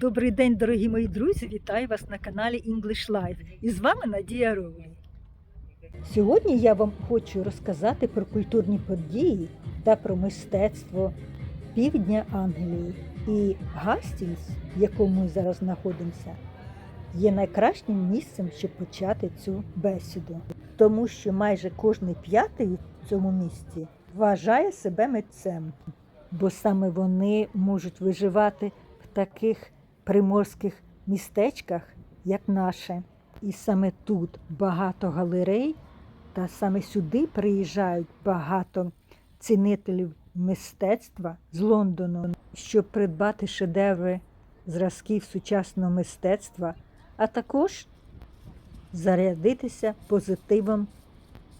Добрий день, дорогі мої друзі! Вітаю вас на каналі English Life. І з вами Надія Роулі. Сьогодні я вам хочу розказати про культурні події та про мистецтво півдня Англії. І Гастінгс, в якому ми зараз знаходимося, є найкращим місцем, щоб почати цю бесіду. Тому що майже кожний п'ятий в цьому місті вважає себе митцем, бо саме вони можуть виживати таких приморських містечках, як наше. І саме тут багато галерей, та саме сюди приїжджають багато цінителів мистецтва з Лондону, щоб придбати шедеври зразків сучасного мистецтва, а також зарядитися позитивом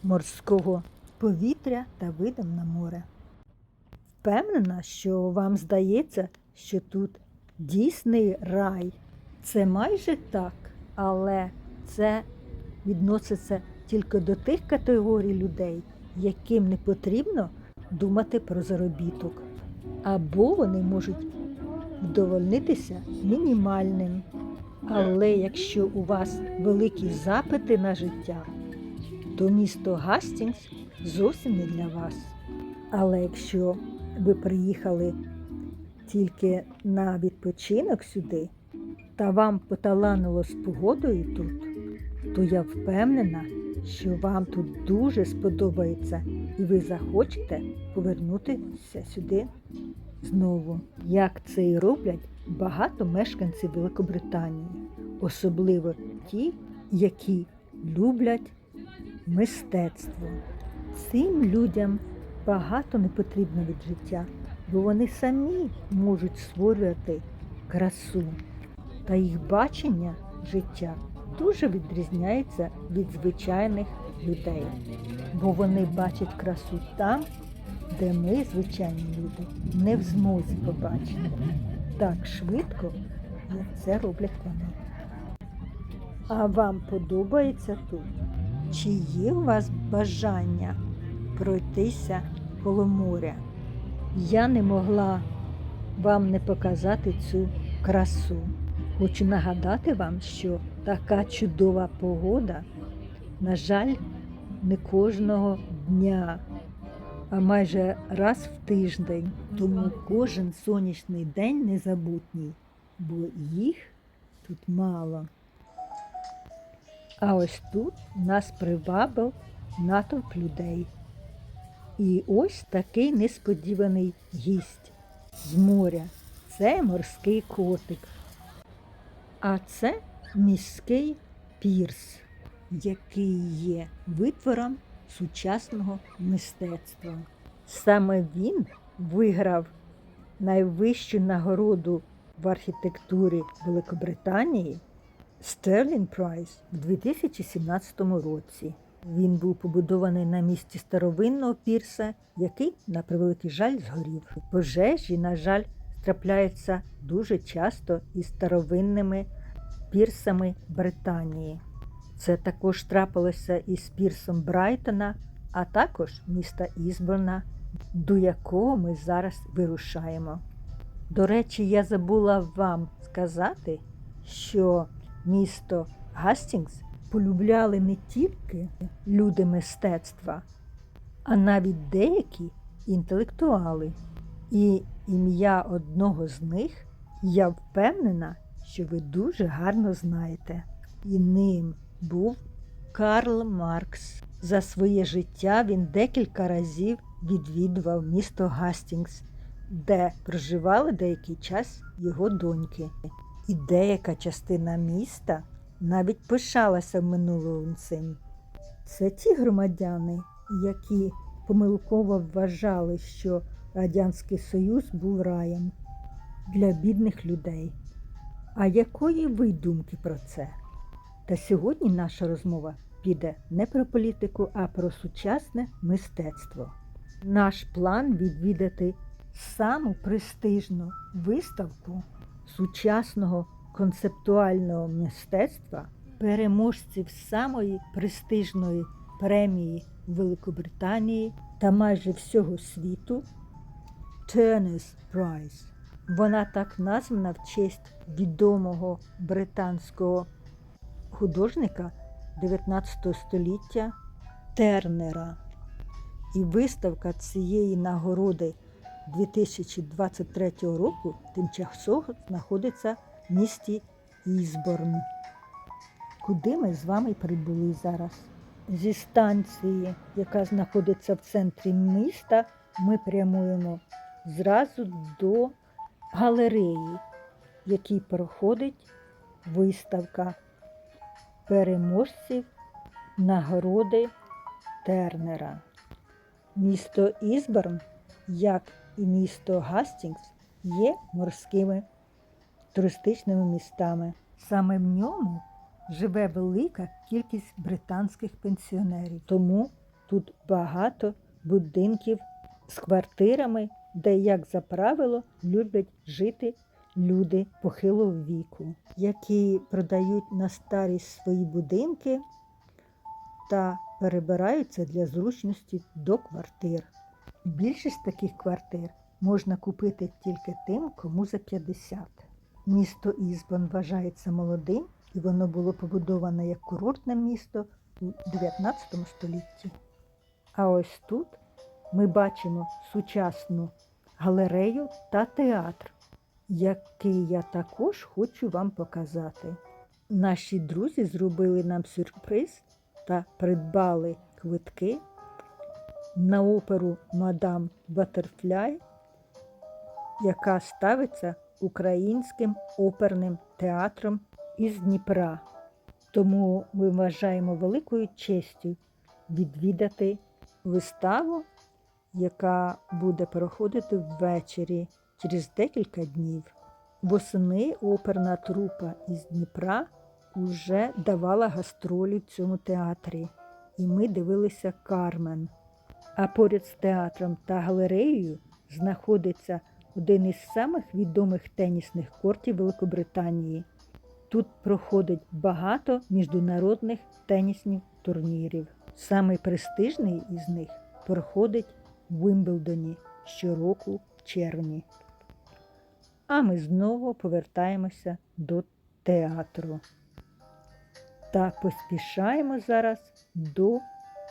морського повітря та видом на море. Впевнена, що вам здається, що тут дійсний рай. Це майже так, але це відноситься тільки до тих категорій людей, яким не потрібно думати про заробіток. Або вони можуть вдовольнитися мінімальним. Але якщо у вас великі запити на життя, то місто Гастінгс зовсім не для вас. Але якщо ви приїхали тільки на відпочинок сюди, та вам поталанило з погодою тут, то я впевнена, що вам тут дуже сподобається і ви захочете повернутися сюди знову. Як це і роблять багато мешканців Великобританії, особливо ті, які люблять мистецтво. Цим людям багато не потрібно від життя, бо вони самі можуть створювати красу. Та їх бачення життя дуже відрізняється від звичайних людей, бо вони бачать красу там, де ми, звичайні люди, не в змозі побачити так швидко, як це роблять вони. А вам подобається тут? Чи є у вас бажання пройтися коло моря? Я не могла вам не показати цю красу. Хочу нагадати вам, що така чудова погода, на жаль, не кожного дня, а майже раз в тиждень. Тому кожен сонячний день незабутній, бо їх тут мало. А ось тут нас привабив натовп людей. І ось такий несподіваний гість з моря. Це морський котик. А це міський пірс, який є витвором сучасного мистецтва. Саме він виграв найвищу нагороду в архітектурі Великобританії Стерлінг Прайс в 2017 році. Він був побудований на місці старовинного пірса, який, на превеликий жаль, згорів. Пожежі, на жаль, трапляються дуже часто із старовинними пірсами Британії. Це також трапилося із пірсом Брайтона, а також міста Ізборна, до якого ми зараз вирушаємо. До речі, я забула вам сказати, що місто Гастінгс полюбляли не тільки люди мистецтва, а навіть деякі інтелектуали. І ім'я одного з них я впевнена, що ви дуже гарно знаєте. І ним був Карл Маркс. За своє життя він декілька разів відвідував місто Гастінгс, де проживали деякий час його доньки. І деяка частина міста навіть пишалася в минулому цим. Це ті громадяни, які помилково вважали, що Радянський Союз був раєм для бідних людей. А якої ви думки про це? Та сьогодні наша розмова піде не про політику, а про сучасне мистецтво. Наш план відвідати саму престижну виставку сучасного концептуального мистецтва переможців самої престижної премії Великобританії та майже всього світу Turner's Prize. Вона так названа в честь відомого британського художника 19 століття Тернера. І виставка цієї нагороди 2023 року тимчасово знаходиться місті Ізборн. Куди ми з вами прибули зараз? Зі станції, яка знаходиться в центрі міста, ми прямуємо зразу до галереї, в якій проходить виставка переможців нагороди Тернера. Місто Ізборн, як і місто Гастінгс, є морськими туристичними містами. Саме в ньому живе велика кількість британських пенсіонерів. Тому тут багато будинків з квартирами, де, як за правило, люблять жити люди похилого віку, які продають на старість свої будинки та перебираються для зручності до квартир. Більшість таких квартир можна купити тільки тим, кому за 50. Місто Ізбон вважається молодим і воно було побудоване як курортне місто у 19 столітті. А ось тут ми бачимо сучасну галерею та театр, який я також хочу вам показати. Наші друзі зробили нам сюрприз та придбали квитки на оперу Мадам Батерфляй, яка ставиться українським оперним театром із Дніпра. Тому ми вважаємо великою честю відвідати виставу, яка буде проходити ввечері через декілька днів. Восени оперна трупа із Дніпра вже давала гастролі в цьому театрі, і ми дивилися Кармен. А поряд з театром та галереєю знаходиться один із самих відомих тенісних кортів Великобританії. Тут проходить багато міжнародних тенісних турнірів. Самий престижний із них проходить в Вимблдоні щороку в червні. А ми знову повертаємося до театру та поспішаємо зараз до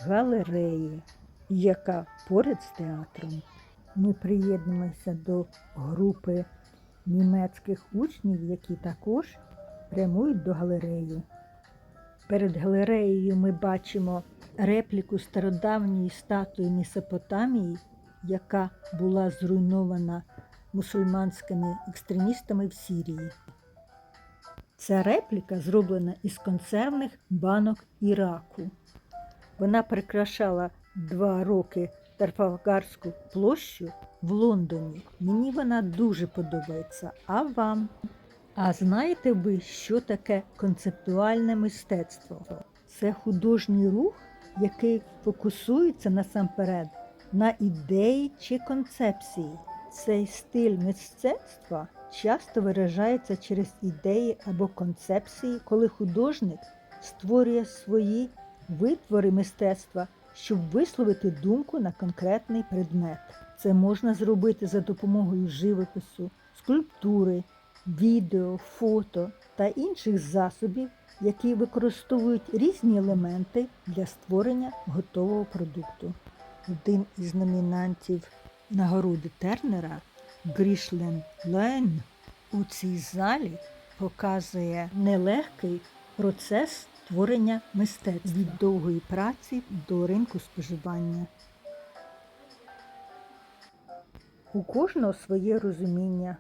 галереї, яка поряд з театром. Ми приєднуємося до групи німецьких учнів, які також прямують до галереї. Перед галереєю ми бачимо репліку стародавньої статуї Месопотамії, яка була зруйнована мусульманськими екстремістами в Сірії. Ця репліка зроблена із консервних банок Іраку. Вона прикрашала два роки Тарфагарську площу в Лондоні. Мені вона дуже подобається. А вам? А знаєте ви, що таке концептуальне мистецтво? Це художній рух, який фокусується насамперед на ідеї чи концепції. Цей стиль мистецтва часто виражається через ідеї або концепції, коли художник створює свої витвори мистецтва, щоб висловити думку на конкретний предмет. Це можна зробити за допомогою живопису, скульптури, відео, фото та інших засобів, які використовують різні елементи для створення готового продукту. Один із номінантів нагороди Тернера Грішлен Лен у цій залі показує нелегкий процес створення мистецтва від довгої праці до ринку споживання. У кожного своє розуміння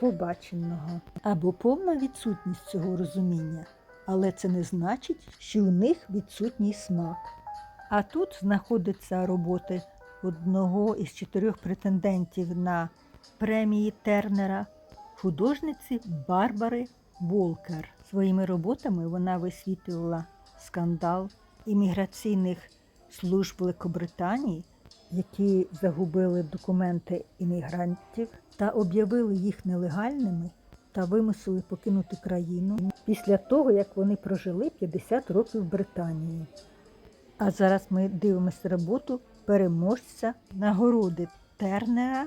побаченого або повна відсутність цього розуміння, але це не значить, що у них відсутній смак. А тут знаходяться роботи одного із чотирьох претендентів на премії Тернера, художниці Барбари Волкер. Своїми роботами вона висвітлювала скандал імміграційних служб Великобританії, які загубили документи іммігрантів та об'явили їх нелегальними та вимусили покинути країну після того, як вони прожили 50 років в Британії. А зараз ми дивимося роботу переможця нагороди Тернера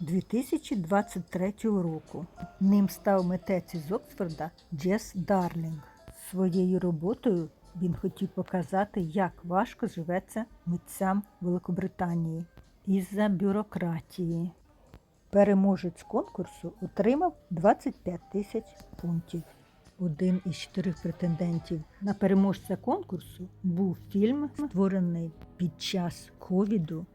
2023 року. Ним став митець із Оксфорда Джес Дарлінг. Своєю роботою він хотів показати, як важко живеться митцям Великобританії із-за бюрократії. Переможець конкурсу отримав 25 тисяч фунтів. Один із чотирьох претендентів на переможця конкурсу був фільм, створений під час ковіду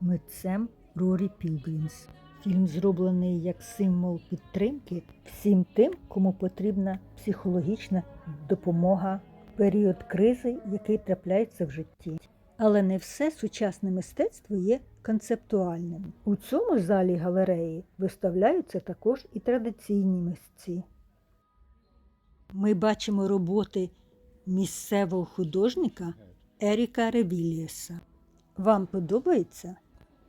митцем Рорі Пілгрімс. Фільм зроблений як символ підтримки всім тим, кому потрібна психологічна допомога в період кризи, який трапляється в житті. Але не все сучасне мистецтво є концептуальним. У цьому залі галереї виставляються також і традиційні митці. Ми бачимо роботи місцевого художника Еріка Ревілієса. Вам подобається?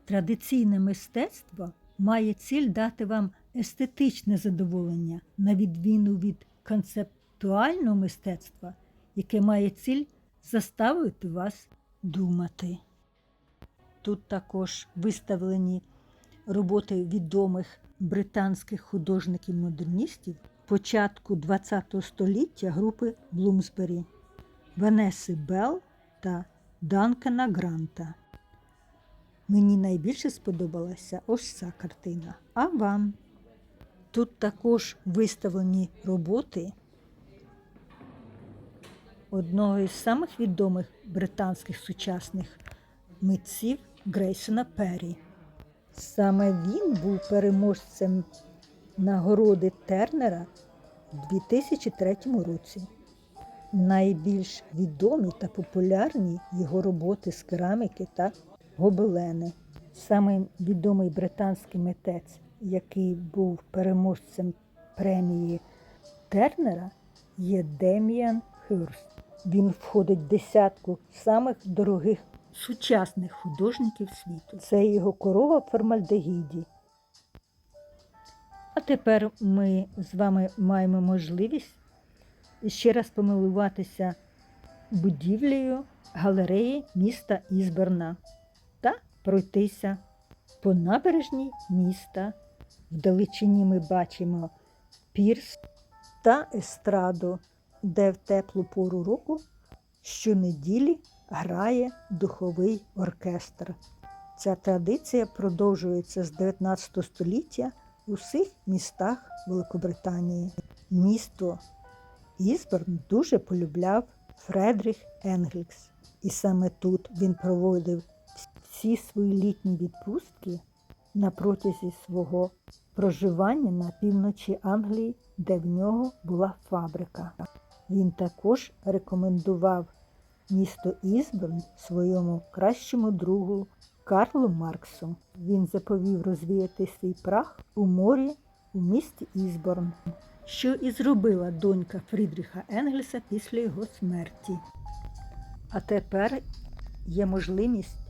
Традиційне мистецтво має ціль дати вам естетичне задоволення, на відміну від концептуального мистецтва, яке має ціль заставити вас думати. Тут також виставлені роботи відомих британських художників-модерністів початку ХХ століття групи Блумсбері Ванеси Белл та Данкана Гранта. Мені найбільше сподобалася ось ця картина. А вам? Тут також виставлені роботи одного із самих відомих британських сучасних митців Грейсона Перрі. Саме він був переможцем нагороди Тернера у 2003 році. Найбільш відомі та популярні його роботи з кераміки та гобелени. Саме відомий британський митець, який був переможцем премії Тернера, є Деміан Хюрст. Він входить в десятку самих дорогих сучасних художників світу. Це його корова в формальдегіді. А тепер ми з вами маємо можливість ще раз помилуватися будівлею галереї міста Ізберна пройтися по набережній міста. Вдалечині ми бачимо пірс та естраду, де в теплу пору року щонеділі грає духовий оркестр. Ця традиція продовжується з 19 століття у всіх містах Великобританії. Місто Ізборн дуже полюбляв Фредріх Енгельс. І саме тут він проводив всі свої літні відпустки на протязі свого проживання на півночі Англії, де в нього була фабрика. Він також рекомендував місто Ізборн своєму кращому другу Карлу Марксу. Він заповів розвіяти свій прах у морі у місті Ізборн, що і зробила донька Фрідріха Енгельса після його смерті. А тепер є можливість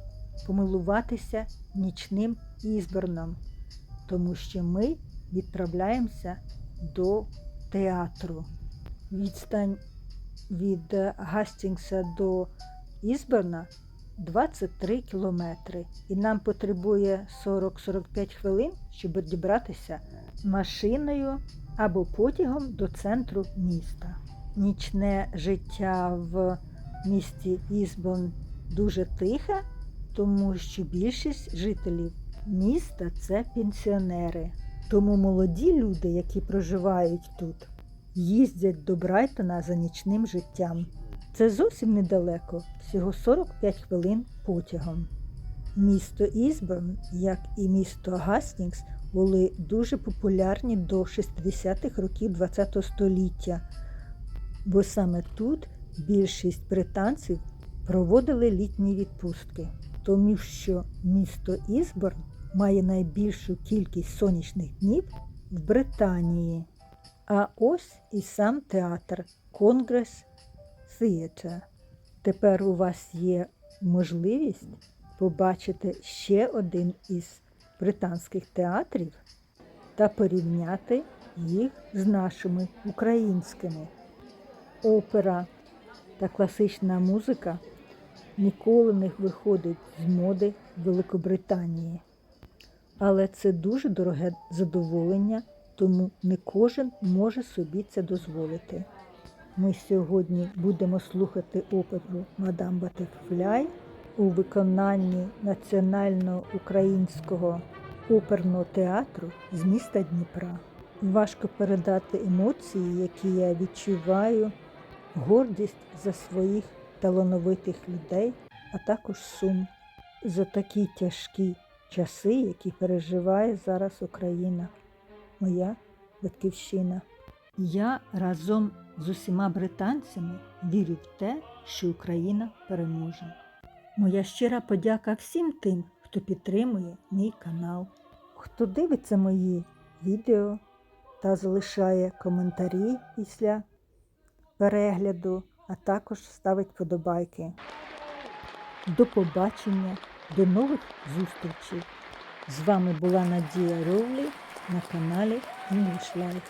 помилуватися нічним Ізборном, тому що ми відправляємося до театру. Відстань від Гастінгса до Ізборна 23 кілометри, і нам потребує 40-45 хвилин, щоб дібратися машиною або потягом до центру міста. Нічне життя в місті Ізбон дуже тихе, тому що більшість жителів міста це пенсіонери. Тому молоді люди, які проживають тут, їздять до Брайтона за нічним життям. Це зовсім недалеко, всього 45 хвилин потягом. Місто Ізборн, як і місто Гастінгс, були дуже популярні до 60-х років ХХ століття, бо саме тут більшість британців проводили літні відпустки, тому що місто Ізборн має найбільшу кількість сонячних днів в Британії. А ось і сам театр Конгрес Theatre. Тепер у вас є можливість побачити ще один із британських театрів та порівняти їх з нашими українськими. Опера та класична музика ніколи не виходить з моди Великобританії. Але це дуже дороге задоволення, тому не кожен може собі це дозволити. Ми сьогодні будемо слухати оперу Мадам Батерфляй у виконанні Національного українського оперного театру з міста Дніпра. Важко передати емоції, які я відчуваю, гордість за своїх талановитих людей, а також сум за такі тяжкі часи, які переживає зараз Україна, моя батьківщина. Я разом з усіма британцями вірю в те, що Україна переможе. Моя щира подяка всім тим, хто підтримує мій канал, хто дивиться мої відео та залишає коментарі після перегляду, а також ставить подобайки. До побачення, до нових зустрічей! З вами була Надія Ровлі на каналі English.